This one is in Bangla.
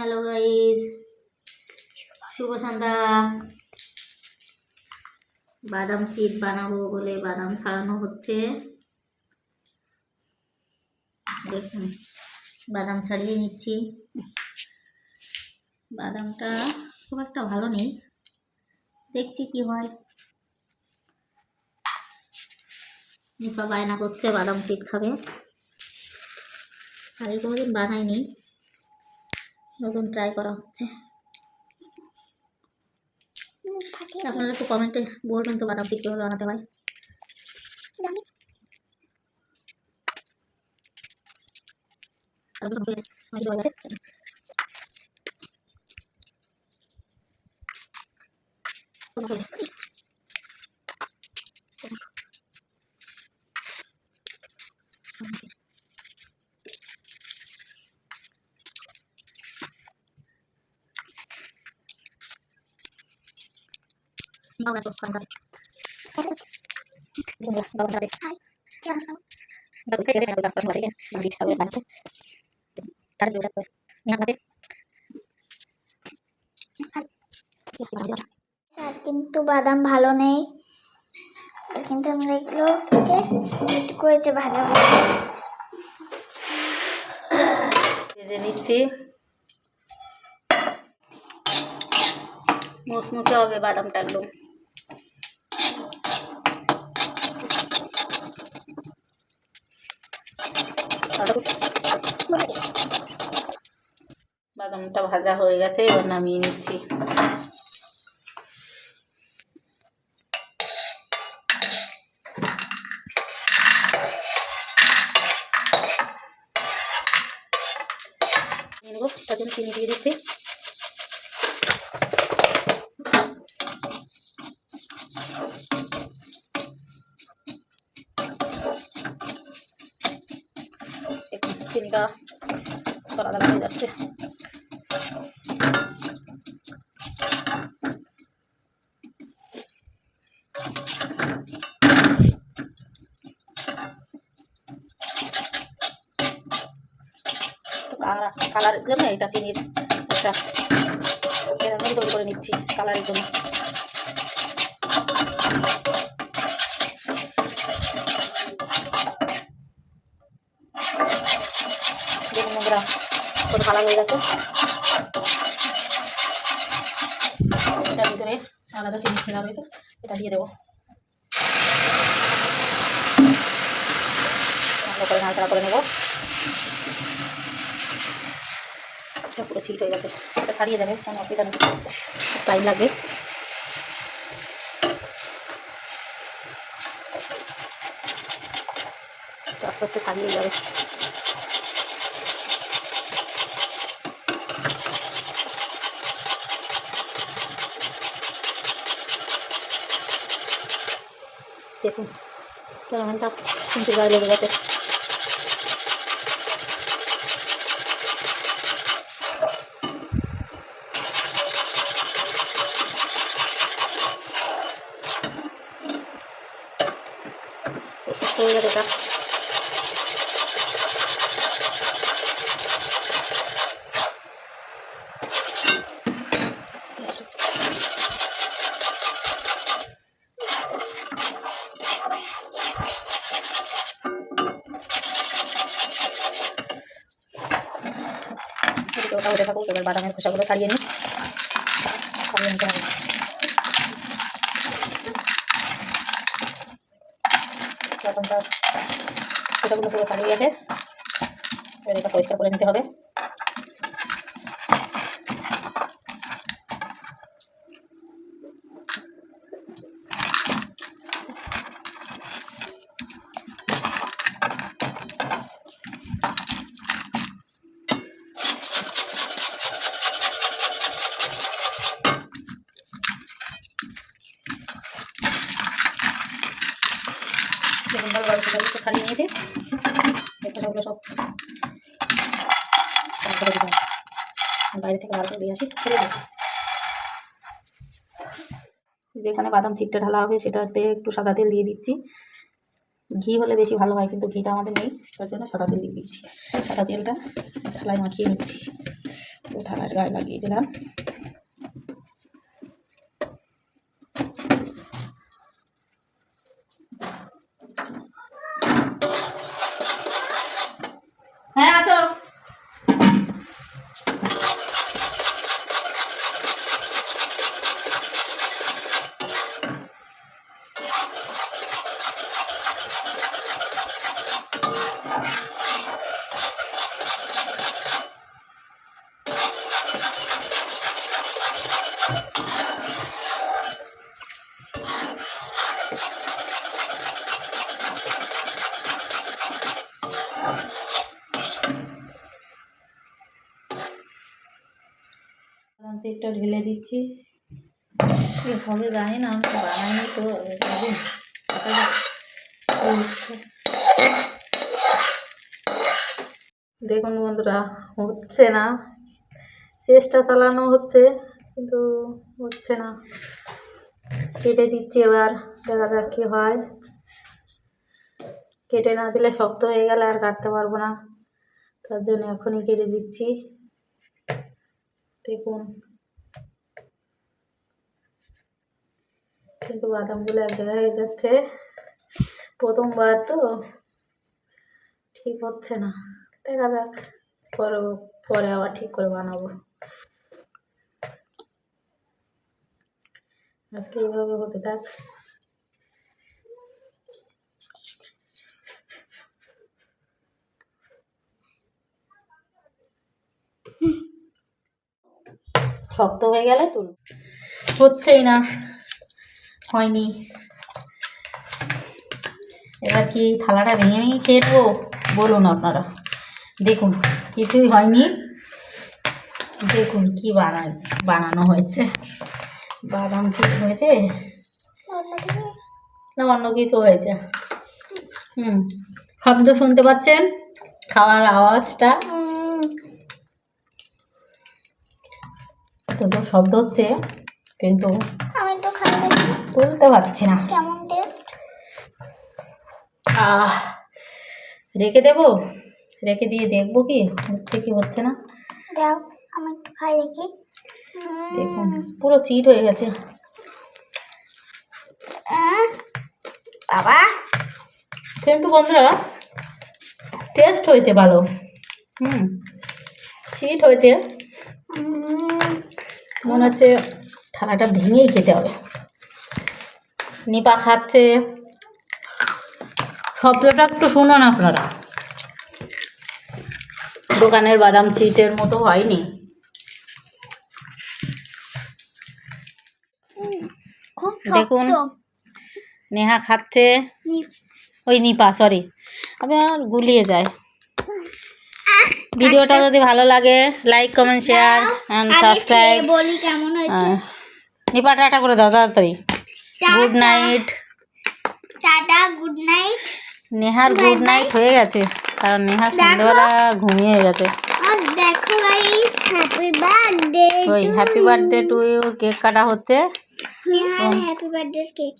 হ্যালো গাইস শুভ সন্ধ্যা। বাদাম চিট বানাবো বলে বাদাম ছাড়ানো হচ্ছে। দেখুন, বাদাম ছাড়িয়ে নিচ্ছি। বাদামটা খুব একটা ভালো নেই। দেখছি কি হয়। নিপা বায়না করছে, বাদাম চিট খাবে। আগে কোনোদিন বানাইনি নতুন ট্রাই করা হচ্ছে। আপনারা একটু কমেন্টে বলবেন তো বাদাম ঠিক কীভাবে বানাতে Mau nggak No, কিন্তু বাদাম ভালো নেই। কিন্তু আমরা এগুলো করেছে ভাজা ভেজে নিচ্ছি। মৌসুমকে হবে বাদামটা একদম। বাদামটা ভাজা হয়ে গেছে এবার নামিয়ে নিচ্ছি। চিনি দিয়ে দিচ্ছি একটু চিনিটা দালা দালা হয়ে যাচ্ছে কালার, কালারের জন্য এটা চিনির একটা এরকম তৈরি করে নিচ্ছি, কালারের জন্য দেখুন বন্ধুরা কত কালার হয়ে গেছে। এটার ভিতরে আলাদা চিনি ছিনা রয়েছে, এটা দিয়ে দেবো। ভালো করে নাড়াচাড়া করে নেব। এটা পুরো ঠিক হয়ে গেছে। এটা ছাড়িয়ে যাবে কোনো অসুবিধা নেই। টাইম লাগবে। আস্তে আস্তে ছাড়িয়ে যাবে। দেখুন ক্যামেরাটা কিন্তু গায়ে লেগে গেছে সুস্থ হয়ে গেছে হতে থাকুক এবার বাদামের খোসাগুলো ছাড়িয়ে নিই। ছাড়িয়ে নিতে হবে। খোসাগুলো পুরো ছাড়িয়ে গেছে, এবার এটা পরিষ্কার করে নিতে হবে। দেখুন ভালো ভালো এই খোসাগুলো সব বাইরে থেকে ভালো করে দিয়ে আসি ফেলে দিই। যেখানে বাদাম চিটটা ঢালা হবে, সেটাতে একটু সাদা তেল দিয়ে দিচ্ছি। ঘি হলে বেশি ভালো হয়, কিন্তু ঘিটা আমাদের নেই, তার জন্য সাদা তেল দিয়ে দিচ্ছি। সাদা তেলটা ঢালায় মাখিয়ে নিচ্ছি। থালার গায়ে লাগিয়ে দিলাম হ্যাঁ আসো ঢেলে দিচ্ছি। হবে জানি না, আমি বানাইনি তো দেখুন বন্ধুরা, হচ্ছে না। চেষ্টা চালানো হচ্ছে, কিন্তু হচ্ছে না। কেটে দিচ্ছি এবার, দেখা যাক কী হয়। কেটে না দিলে শক্ত হয়ে গেলে আর কাটতে পারব না। তার জন্য এখনই কেটে দিচ্ছি। দেখুন। কিন্তু বাদামগুলো এক জায়গায় হয়ে যাচ্ছে। প্রথমবার তো ঠিক হচ্ছে না। দেখা যাক। পরে পরে আবার ঠিক করে বানাবো। আজকে এইভাবে হতে থাক। শক্ত হয়ে গেলে তুল হচ্ছেই না। হয়নি। এবার কি থালাটা ভেঙে ভেঙে খেয়ে নেব বলুন আপনারা। দেখুন, কিছুই হয়নি। দেখুন কি বানা বানানো হয়েছে। বাদাম চিপ হয়েছে। না, অন্য কিছু হয়েছে। হুম। শব্দ শুনতে পাচ্ছেন? খাওয়ার আওয়াজটা। উম, তো তো শব্দ হচ্ছে কিন্তু আমি তো খাই তুলতে পারছি না। কেমন টেস্ট আহ রেখে দেবো? রেখে দিয়ে দেখব কি হচ্ছে কি হচ্ছে না? দাও আমি একটু খাই দেখি। দেখুন পুরো চিট হয়ে গেছে। বাবা। কিন্তু বন্ধুরা টেস্ট হয়েছে ভালো। হুম চিট হয়েছে। মনে হচ্ছে থালাটা ভেঙেই খেতে হবে। নিপা খাচ্ছে। শব্দটা একটু শুনুন আপনারা। দোকানের বাদাম চিটের মতো হয়নি। দেখুন। নেহা খাচ্ছে। ওই নিপা সরি আমি আর গুলিয়ে যায় ভিডিওটা যদি ভালো লাগে like comment share and subscribe বলি কেমন হয়েছে। নিপা টাটা করে দাও তাড়াতাড়ি। Good night tata good night নেহার গুড নাইট হয়ে গেছে। কারণ নেহা সন্ধ্যেবেলা ঘুমিয়ে গেছে। দেখো গাইস হ্যাপি বার্থডে ওই happy birthday to you cake কাটা হচ্ছে। নেহার হ্যাপি বার্থডে কেক